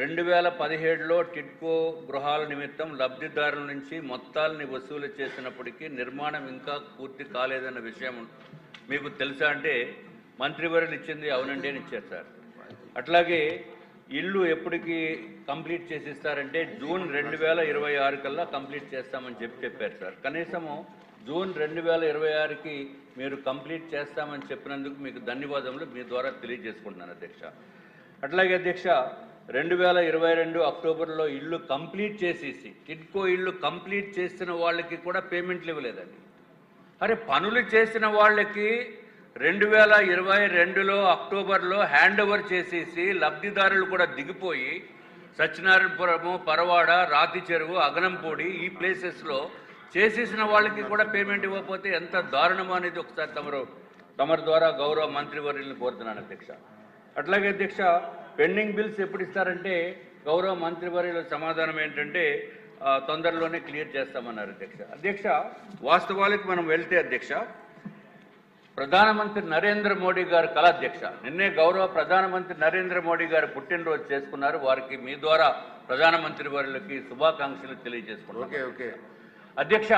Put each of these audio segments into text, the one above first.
రెండు వేల పదిహేడులో టిడ్కో గృహాల నిమిత్తం లబ్ధిదారుల నుంచి మొత్తాలని వసూలు చేసినప్పటికీ నిర్మాణం ఇంకా పూర్తి కాలేదన్న విషయం మీకు తెలుసా అంటే మంత్రివర్యులు ఇచ్చింది అవునండి అని ఇచ్చారు సార్. అట్లాగే ఇల్లు ఎప్పటికి కంప్లీట్ చేసిస్తారంటే జూన్ రెండు వేల ఇరవై ఆరు కల్లా కంప్లీట్ చేస్తామని చెప్పి చెప్పారు సార్. కనీసము జూన్ రెండు వేల ఇరవై ఆరుకి మీరు కంప్లీట్ చేస్తామని చెప్పినందుకు మీకు ధన్యవాదములు మీ ద్వారా తెలియజేసుకుంటున్నాను అధ్యక్ష. అట్లాగే అధ్యక్ష రెండు వేల ఇరవై రెండు అక్టోబర్లో ఇల్లు కంప్లీట్ చేసేసి టిడ్కో ఇల్లు కంప్లీట్ చేసిన వాళ్ళకి కూడా పేమెంట్లు ఇవ్వలేదండి. అరే పనులు చేసిన వాళ్ళకి రెండు వేల ఇరవై రెండులో అక్టోబర్లో హ్యాండ్ ఓవర్ చేసేసి లబ్ధిదారులు కూడా దిగిపోయి సత్యనారాయణపురము పరవాడ రాతి చెరువు అగనంపూడి ఈ ప్లేసెస్లో చేసేసిన వాళ్ళకి కూడా పేమెంట్ ఇవ్వకపోతే ఎంత దారుణమో అనేది ఒకసారి తమరు తమరి ద్వారా గౌరవ మంత్రివర్యులను కోరుతున్నాను అధ్యక్ష. అట్లాగే అధ్యక్ష పెండింగ్ బిల్స్ ఎప్పుడు ఇస్తారంటే గౌరవ మంత్రివర్యుల సమాధానం ఏంటంటే తొందరలోనే క్లియర్ చేస్తామన్నారు అధ్యక్ష. అధ్యక్ష వాస్తవాలకు మనం వెళ్తే అధ్యక్ష ప్రధానమంత్రి నరేంద్ర మోడీ గారు కళ అధ్యక్ష. నిన్నే గౌరవ ప్రధానమంత్రి నరేంద్ర మోడీ గారు పుట్టినరోజు చేసుకున్నారు. వారికి మీ ద్వారా ప్రధానమంత్రి వారికి శుభాకాంక్షలు తెలియజేసుకున్నారు ఓకే ఓకే. అధ్యక్ష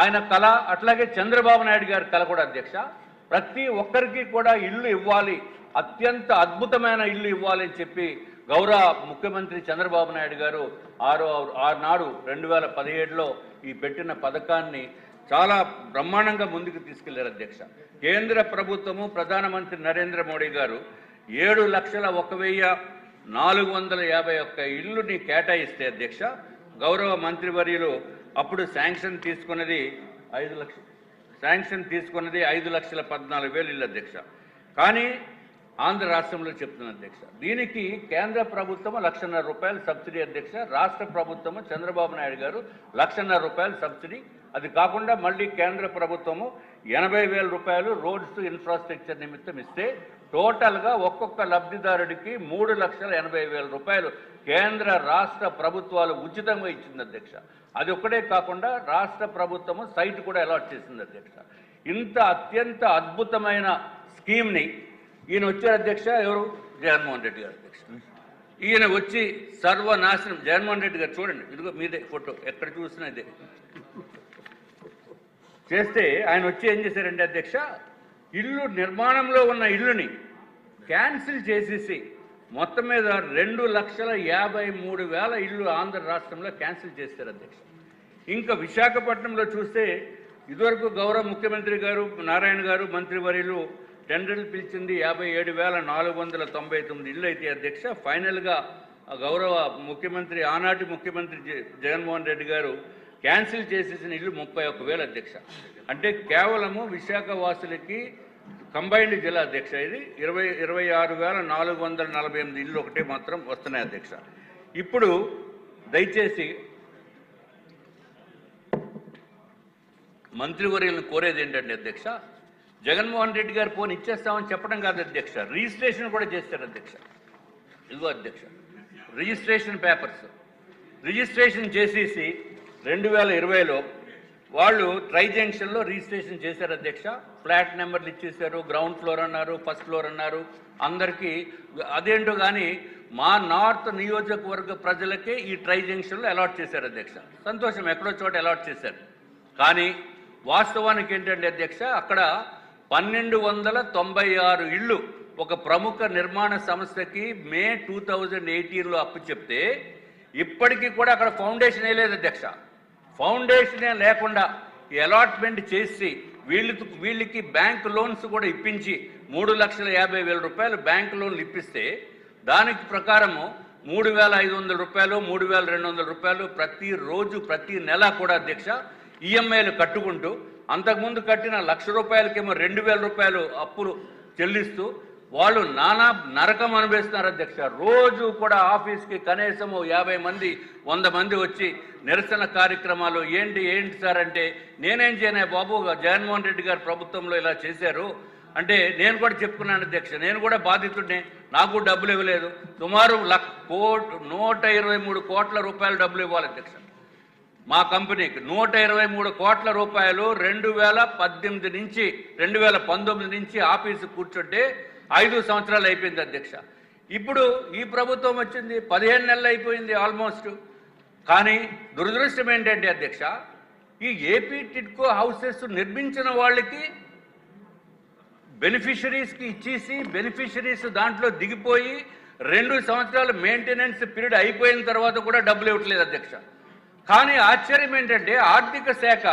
ఆయన కళ అట్లాగే చంద్రబాబు నాయుడు గారి కళ కూడా అధ్యక్ష. ప్రతి ఒక్కరికి కూడా ఇల్లు ఇవ్వాలి. అత్యంత అద్భుతమైన ఇల్లు ఇవ్వాలని చెప్పి గౌరవ ముఖ్యమంత్రి చంద్రబాబు నాయుడు గారు ఆరో ఆనాడు రెండు వేల పదిహేడులో ఈ పెట్టిన పథకాన్ని చాలా బ్రహ్మాండంగా ముందుకు తీసుకెళ్ళారు అధ్యక్ష. కేంద్ర ప్రభుత్వము ప్రధానమంత్రి నరేంద్ర మోడీ గారు ఏడు లక్షల ఒక వెయ్యి నాలుగు వందల యాభై ఒక్క ఇల్లుని కేటాయిస్తే అధ్యక్ష గౌరవ మంత్రివర్యులు అప్పుడు శాంక్షన్ తీసుకున్నది ఐదు లక్షలు శాంక్షన్ తీసుకున్నది ఐదు లక్షల పద్నాలుగు వేలు ఇల్లు అధ్యక్ష. కానీ ఆంధ్ర రాష్ట్రంలో చెప్తున్న అధ్యక్ష. దీనికి కేంద్ర ప్రభుత్వము లక్షన్నర రూపాయలు సబ్సిడీ అధ్యక్ష రాష్ట్ర ప్రభుత్వము చంద్రబాబు నాయుడు గారు లక్షన్నర రూపాయలు సబ్సిడీ. అది కాకుండా మళ్ళీ కేంద్ర ప్రభుత్వము ఎనభై వేల రూపాయలు రోడ్స్ ఇన్ఫ్రాస్ట్రక్చర్ నిమిత్తం ఇస్తే టోటల్గా ఒక్కొక్క లబ్ధిదారుడికి మూడు లక్షల ఎనభై వేల రూపాయలు కేంద్ర రాష్ట్ర ప్రభుత్వాలు ఉచితంగా ఇచ్చింది అధ్యక్ష. అది ఒక్కటే కాకుండా రాష్ట్ర ప్రభుత్వము సైట్ కూడా అలాట్ చేసింది అధ్యక్ష. ఇంత అత్యంత అద్భుతమైన స్కీమ్ని ఈయన వచ్చారు అధ్యక్ష ఎవరు? జగన్మోహన్ రెడ్డి గారు అధ్యక్ష. ఈయన వచ్చి సర్వనాశనం జగన్మోహన్ రెడ్డి గారు చూడండి. ఇదిగో మీదే ఫోటో. ఎక్కడ చూసినా ఇదే. చేస్తే ఆయన వచ్చి ఏం చేశారండి అధ్యక్ష? ఇల్లు నిర్మాణంలో ఉన్న ఇల్లుని క్యాన్సిల్ చేసేసి మొత్తం మీద రెండు లక్షల యాభై మూడు వేల ఇల్లు ఆంధ్ర రాష్ట్రంలో క్యాన్సిల్ చేశారు అధ్యక్ష. ఇంకా విశాఖపట్నంలో చూస్తే ఇదివరకు గౌరవ ముఖ్యమంత్రి గారు నారాయణ గారు మంత్రివర్యులు టెండర్లు పిలిచింది యాభై ఏడు వేల నాలుగు వందల తొంభై తొమ్మిది ఇళ్ళు అయితే అధ్యక్ష. ఫైనల్గా గౌరవ ముఖ్యమంత్రి ఆనాటి ముఖ్యమంత్రి జ- జగన్మోహన్ రెడ్డి గారు క్యాన్సిల్ చేసేసిన ఇల్లు ముప్పై ఒక్క వేలు అధ్యక్ష. అంటే కేవలము విశాఖ వాసులకి కంబైన్డ్ జిల్లా అధ్యక్ష ఇది. ఇరవై ఇరవై ఆరు వేల నాలుగు వందల నలభై ఎనిమిది ఇల్లు ఒకటే మాత్రం వస్తున్నాయి అధ్యక్ష. ఇప్పుడు దయచేసి మంత్రివర్యులను కోరేది ఏంటంటే అధ్యక్ష? జగన్మోహన్ రెడ్డి గారు ఫోన్ ఇచ్చేస్తామని చెప్పడం కాదు అధ్యక్ష. రిజిస్ట్రేషన్ కూడా చేస్తారు అధ్యక్ష. ఇదిగో అధ్యక్ష. Registration papers. రిజిస్ట్రేషన్ చేసేసి రెండు వేల ఇరవైలో వాళ్ళు ట్రై జంక్షన్లో రిజిస్ట్రేషన్ చేశారు అధ్యక్ష. ఫ్లాట్ నెంబర్లు ఇచ్చేశారు గ్రౌండ్ ఫ్లోర్ అన్నారు ఫస్ట్ ఫ్లోర్ అన్నారు. అందరికీ అదేంటో కానీ మా నార్త్ నియోజకవర్గ ప్రజలకే ఈ ట్రై జంక్షన్లో అలాట్ చేశారు అధ్యక్ష. సంతోషం ఎక్కడో చోట అలాట్ చేశారు. కానీ వాస్తవానికి ఏంటంటే అధ్యక్ష అక్కడ పన్నెండు వందల తొంభై ఆరు ఇళ్ళు ఒక ప్రముఖ నిర్మాణ సంస్థకి మే టూ థౌజండ్ ఎయిటీన్లో అప్పు చెప్తే ఇప్పటికీ కూడా అక్కడ ఫౌండేషన్ లేదు అధ్యక్ష. ఫౌండేషనే లేకుండా అలాట్మెంట్ చేసి వీళ్ళు వీళ్ళకి బ్యాంక్ లోన్స్ కూడా ఇప్పించి మూడు లక్షల యాభై వేల రూపాయలు బ్యాంక్ లోన్లు ఇప్పిస్తే దానికి ప్రకారము మూడు వేల ఐదు వందల రూపాయలు మూడు వేల రెండు వందల రూపాయలు ప్రతిరోజు ప్రతి నెల కూడా అధ్యక్ష ఈఎంఐలు కట్టుకుంటూ అంతకుముందు కట్టిన లక్ష రూపాయలకేమో రెండు వేల రూపాయలు అప్పులు చెల్లిస్తూ వాళ్ళు నానా నరకం అనుభవిస్తున్నారు అధ్యక్ష. రోజు కూడా ఆఫీస్కి కనీసం యాభై మంది వంద మంది వచ్చి నిరసన కార్యక్రమాలు ఏంటి ఏంటి సార్ అంటే నేనేం చేయను బాబు జగన్మోహన్ రెడ్డి గారు ప్రభుత్వంలో ఇలా చేశారు అంటే నేను కూడా చెప్పుకున్నాను అధ్యక్ష. నేను కూడా బాధితుడిని నాకు డబ్బులు ఇవ్వలేదు. సుమారు లక్ కోట్ నూట ఇరవై మూడు కోట్ల రూపాయలు డబ్బులు ఇవ్వాలి అధ్యక్ష. మా కంపెనీకి నూట ఇరవై మూడు కోట్ల రూపాయలు రెండు వేల పద్దెనిమిది నుంచి రెండు వేల పంతొమ్మిది నుంచి ఆఫీసు కూర్చుంటే ఐదు సంవత్సరాలు అయిపోయింది అధ్యక్ష. ఇప్పుడు ఈ ప్రభుత్వం వచ్చింది పదిహేను నెలలు అయిపోయింది ఆల్మోస్ట్. కానీ దురదృష్టం ఏంటంటే అధ్యక్ష ఈ ఏపీ టిట్కో హౌసెస్ నిర్మించిన వాళ్ళకి బెనిఫిషరీస్కి ఇచ్చేసి బెనిఫిషరీస్ దాంట్లో దిగిపోయి రెండు సంవత్సరాలు మెయింటెనెన్స్ పీరియడ్ అయిపోయిన తర్వాత కూడా డబ్బులు ఇవ్వట్లేదు అధ్యక్ష. కానీ ఆశ్చర్యం ఏంటంటే ఆర్థిక శాఖ